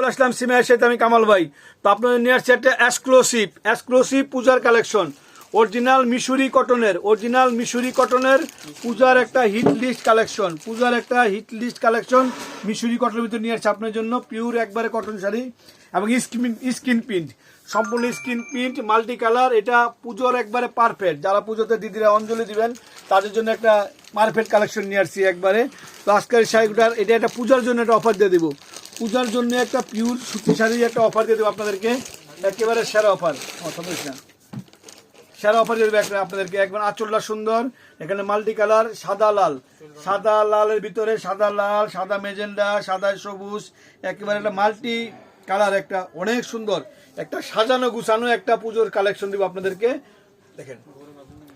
চলে আসলাম সিমের সাথে আমি কামাল ভাই। তো আপনাদের নিয়ে আসছে একটা এক্সক্লুসিভ এক্সক্লুসিভ পূজার কালেকশন অরিজিনাল মিশরি কটনের অরিজিনাল মিশরি কটনের পূজার একটা হিট লিস্ট কালেকশন পূজার একটা হিট লিস্ট কালেকশন মিশরি কটনের ভিতরে নিয়ে আসছে আপনার জন্য। পিওর একবারে কটন শাড়ি এবং স্কিন স্কিন প্রিন্ট সম্পূর্ণ স্কিন প্রিন্ট মাল্টি কালার এটা পুজোর একবারে পারফেক্ট যারা পুজোতে দিদিরা অঞ্জলি দিবেন, তাদের জন্য একটা পারফেক্ট কালেকশন নিয়ে আসছি একবারে। তো আজকের শাড়িটার এটা একটা পূজার জন্য একটা অফার দিয়ে দেবো। পূজার জন্য একটা পিওর সুতি শাড়ির একটা অফার দিয়ে দেবো আপনাদেরকে। একেবারে সেরা অফার না সেরা অফার দিয়ে দেবো একটা আপনাদেরকে। একবার আঁচলটা সুন্দর। এখানে মাল্টি কালার সাদা লাল। সাদা লালের ভিতরে সাদা লাল, সাদা মেজেন্ডা, সাদা সবুজ। একেবারে একটা মাল্টি কালার একটা। অনেক সুন্দর। একটা সাজানো গুছানো একটা পুজোর কালেকশন দিব আপনাদেরকে। দেখেন।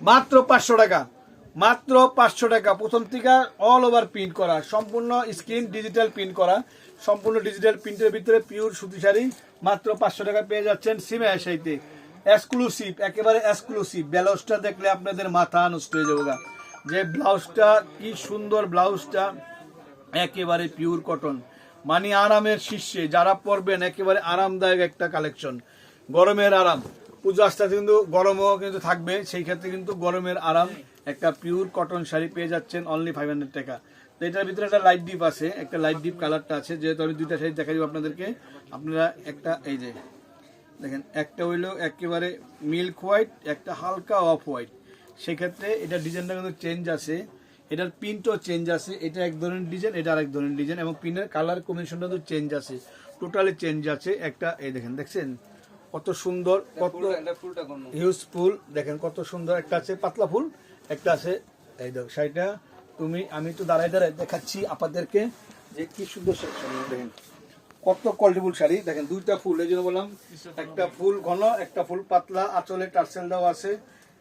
মাত্র পাঁচশো টাকা। মাত্র পাঁচশো টাকা। প্রথম থেকে অল ওভার প্রিন্ট করা। সম্পূর্ণ স্ক্রিন ডিজিটাল প্রিন্ট করা। সম্পূর্ণ ডিজিটাল প্রিন্টের ভিতরে পিওর সুতি শাড়ি মাত্র পাঁচশো টাকা পেয়ে যাচ্ছেন সিমে আসাইতে এক্সক্লুসিভ একেবারে এক্সক্লুসিভ ব্লাউজটা দেখলে আপনাদের মাথা নষ্ট হয়ে যাবে যে ব্লাউজটা, কি সুন্দর ব্লাউজটা, একেবারে পিওর কটন মানে আরামের শীর্ষে, যারা পরবেন, একেবারে আরামদায়ক একটা কালেকশন গরমের আরাম। পুজো আস্তে কিন্তু গরমও কিন্তু থাকবে। সেই ক্ষেত্রে কিন্তু গরমের আরাম, একটা পিওর কটন শাড়ি পেয়ে যাচ্ছেন অনলি ফাইভ হান্ড্রেড টাকা। তো এটার ভিতরে একটা লাইট ডিপ আছে, একটা লাইট ডিপ কালারটা আছে, যেহেতু আমি দুইটা শাড়ি দেখা দিব আপনাদেরকে। আপনারা একটা, এই যে, দেখেন, একটা হইল একেবারে মিল্ক হোয়াইট একটা হালকা অফ হোয়াইট সেক্ষেত্রে এটা ডিজাইনটা কিন্তু চেঞ্জ আছে। এটার প্রিন্টও চেঞ্জ আছে। এটা এক ধরনের ডিজাইন এটা আরেক ধরনের ডিজাইন এবং প্রিন্টের কালার কম্বিনেশনটা তো চেঞ্জ আছে। টোটালি চেঞ্জ আছে। একটা, এই দেখেন, দেখছেন? কত সুন্দর কত হিউজ ফুল। দেখেন কত সুন্দর একটা আছে পাতলা ফুল একটা আছে এই দেখো শাড়িটা তুমি আমি তো দাঁড়াই দাঁড়াই দেখাচ্ছি আপনাদেরকে যে কি সুন্দর শাড়ি দেখেন কত কোয়ালিটিফুল শাড়ি। দেখেন দুইটা ফুল এই জন্য বললাম একটা ফুল ঘন একটা ফুল পাতলা আঁচলে টার্সেল দেওয়া আছে।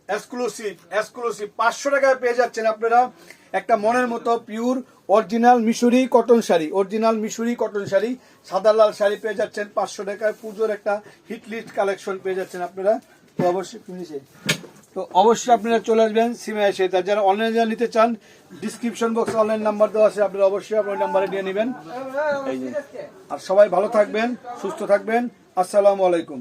এক্সক্লুসিভ এক্সক্লুসিভ পাঁচশো টাকায় পেয়ে যাচ্ছেন আপনারা একটা মনের মতো পিওর অরিজিনাল মিশরি কটন শাড়ি। অরিজিনাল মিশরি কটন শাড়ি, সাদা লাল শাড়ি পেয়ে যাচ্ছেন পাঁচশো টাকায়। পুজোর একটা হিট লিস্ট কালেকশন পেয়ে যাচ্ছেন আপনারা। তো অবশ্যই কিনেছে তো অবশ্যই আপনারা চলে আসবেন সিমে এসে। তার যারা অনলাইনে যারা নিতে চান ডিসক্রিপশন বক্সে অনলাইন নাম্বার দেওয়া আছে, আপনারা অবশ্যই আপনার নাম্বারে নিয়ে নেবেন। আর সবাই ভালো থাকবেন, সুস্থ থাকবেন। আসসালামু আলাইকুম।